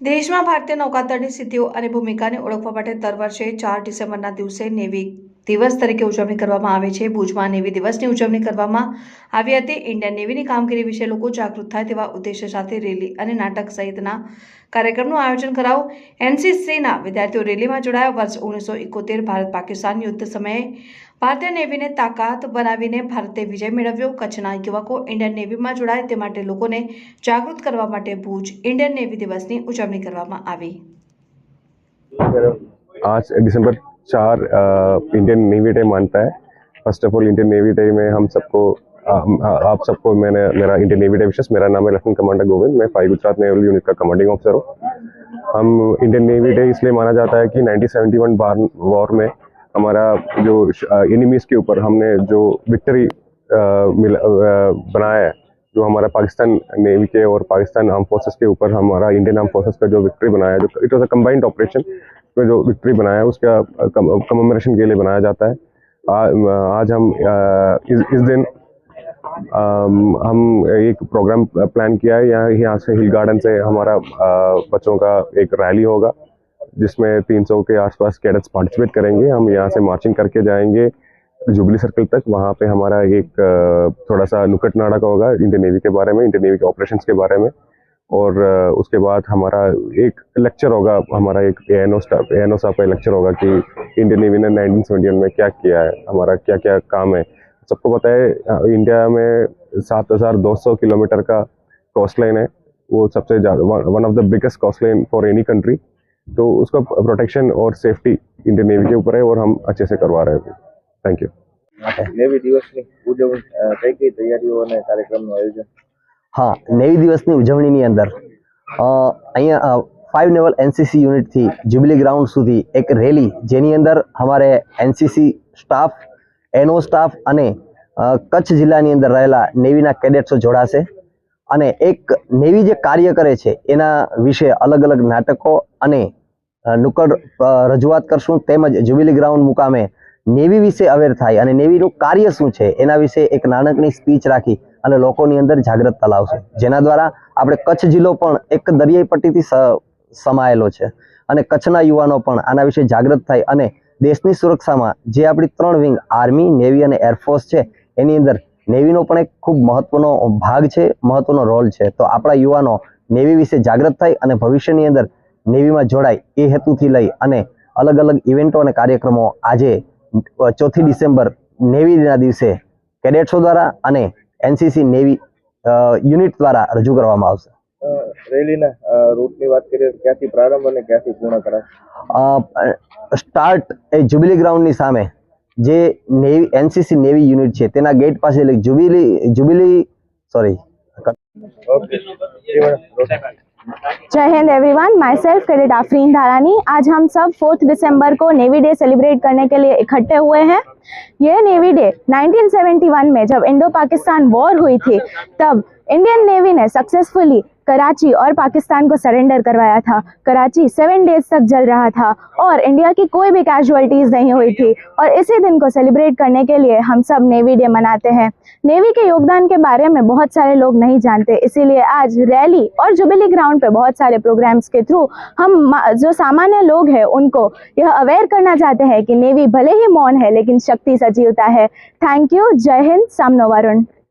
દેશમાં ભારતીય નૌકાદળની સિદ્ધિઓ અને ભૂમિકાને ઓળખવા માટે દર વર્ષે ચાર ડિસેમ્બરના દિવસે નેવી દિવસ તરીકે ઉજવણી કરવામાં આવે છે. ભુજમાં નેવી દિવસની ઉજવણી કરવામાં આવી હતી. ઇન્ડિયન નેવીની કામગીરી વિશે લોકો જાગૃત થાય તેવા ઉદ્દેશ્ય સાથે રેલી અને નાટક સહિતના કાર્યક્રમનું આયોજન કરાવું એનસીસીના વિદ્યાર્થીઓ રેલીમાં જોડાયા. વર્ષ ઓગણીસો એકોતેર ભારત પાકિસ્તાન યુદ્ધ સમયે ભારતીય નેવીને તાકાત બનાવીને ભારતે વિજય મેળવ્યો. કચ્છના યુવકો ઇન્ડિયન નેવીમાં જોડાય તે માટે લોકોને જાગૃત કરવા માટે ભુજ ઇન્ડિયન નેવી દિવસની ઉજવણી કરવામાં આવી. આજ ડિસેમ્બર चार इंडियन नेवी डे मानता है। First of all Indian navy day में हम सबको आप सबको मैंने, मेरा इंडियन नेवी डे विशेष मेरा नाम है लेफ्टिनेंट कमांडर गोविंद मैं फाइव गुजरात नेवल यूनिट का कमांडिंग ऑफिसर हूँ। हम इंडियन नेवी डे इसलिए माना जाता है कि 1971 बार वॉर में हमारा जो एनिमीज के ऊपर हमने जो विक्ट्री बनाया है जो हमारा पाकिस्तान नेवी के और पाकिस्तान आर्म फोर्सेस के ऊपर हमारा इंडियन आर्म फोर्सेस का जो विक्ट्री बनाया जो it was a combined operation में जो विक्ट्री बनाया उसका कमेमोरेशन के लिए बनाया जाता है। आज हम इस, दिन हम एक प्रोग्राम प्लान किया है। यहाँ यहाँ से हिल गार्डन से हमारा बच्चों का एक रैली होगा जिसमें 300 के आसपास कैडेट्स पार्टिसिपेट करेंगे। हम यहाँ से मार्चिंग करके जाएँगे। जुबली सर्कल तक, वहाँ पे हमारा एक थोड़ा सा नुक्कड़ का होगा इंडियन नेवी के बारे में इंडियन नेवी के ऑपरेशंस के बारे में। और उसके बाद हमारा एक लेक्चर होगा, हमारा एक A N O staff A N O साहब का लेक्चर होगा कि इंडियन नेवी ने नाइनटीन सेवेंटी में क्या किया है, हमारा क्या क्या काम है। सबको पता है इंडिया में सात हज़ार दो सौ किलोमीटर का कॉस्ट लाइन है। वो सबसे ज़्यादा, one of the biggest coast line for any country तो उसका प्रोटेक्शन और सेफ्टी इंडियन नेवी के ऊपर है और हम अच्छे से करवा रहे हैं। થેન્ક યુ નેવી દિવસની ઉજવણી કઈ કઈ તૈયારીઓ અને કાર્યક્રમનું આયોજન? હા નેવી દિવસની ઉજવણીની અંદર અહીંયા ફાઇવ નેવલ એનસીસી યુનિટથી જ્યુબિલી ગ્રાઉન્ડ સુધી એક રેલી જેની અંદર અમારે એનસીસી સ્ટાફ એનઓ સ્ટાફ અને કચ્છ જિલ્લાની અંદર રહેલા નેવીના કેડેટ્સો જોડાશે. અને એક નેવી જે કાર્ય કરે છે એના વિશે અલગ અલગ નાટકો અને નુકડ રજૂઆત કરશું. તેમજ જ્યુબિલી ગ્રાઉન્ડ મુકામે નેવી વિશે અવેર થાય અને નેવીનું કાર્ય શું છે, એના વિશે એક નાનકડી સ્પીચ રાખી અને લોકોની અંદર જાગૃતતા લાવશે. જેના દ્વારા આપણે કચ્છ જિલ્લો પણ એક દરિયાઈ પટ્ટીથી સમાયેલો છે અને કચ્છના યુવાનો પણ આના વિશે જાગૃત થાય અને દેશની સુરક્ષામાં જે આપણી ત્રણ વિંગ આર્મી નેવી અને એરફોર્સ છે, એની અંદર નેવીનો પણ એક ખૂબ મહત્વનો ભાગ છે, મહત્વનો રોલ છે. તો આપણા યુવાનો નેવી વિશે જાગૃત થાય અને ભવિષ્યની અંદર નેવીમાં જોડાય એ હેતુથી લઈ અને અલગ અલગ ઇવેન્ટો અને કાર્યક્રમો આજે ચોથી ડિસેમ્બર નેવીના દિવસે કેડેટ્સો દ્વારા અને એનસીસી નેવી યુનિટ દ્વારા રજૂ કરવામાં આવશે. રેલીના રૂટની વાત કરીએ તો ક્યાંથી પ્રારંભ અને ક્યાંથી પૂર્ણ કરાશે સ્ટાર્ટ એ જ્યુબિલી ગ્રાઉન્ડની સામે જે નેવી એનસીસી નેવી યુનિટ છે તેના ગેટ પાસે એટલે જ્યુબિલી જ્યુબિલી સોરી ઓકે. जय Hind everyone myself cadet Afreen Dharani आज हम सब फोर्थ दिसंबर को नेवी डे सेलिब्रेट करने के लिए इकट्ठे हुए हैं। ये नेवी डे 1971 में जब इंडो पाकिस्तान वॉर हुई थी, तब इंडियन नेवी ने सक्सेसफुली कराची और पाकिस्तान को सरेंडर करवाया था। कराची सेवन डेज़ तक जल रहा था और इंडिया की कोई भी कैजुअलिटीज़ नहीं हुई थी। और इसी दिन को सेलिब्रेट करने के लिए हम सब नेवी डे मनाते हैं। नेवी के योगदान के बारे में बहुत सारे लोग नहीं जानते, इसीलिए आज रैली और जुबिली ग्राउंड पे बहुत सारे प्रोग्राम्स के थ्रू हम जो सामान्य लोग हैं, उनको यह अवेयर करना चाहते हैं कि नेवी भले ही मौन है, लेकिन शक्ति सजीवता है। थैंक यू जय हिंद. सामनो वरुण.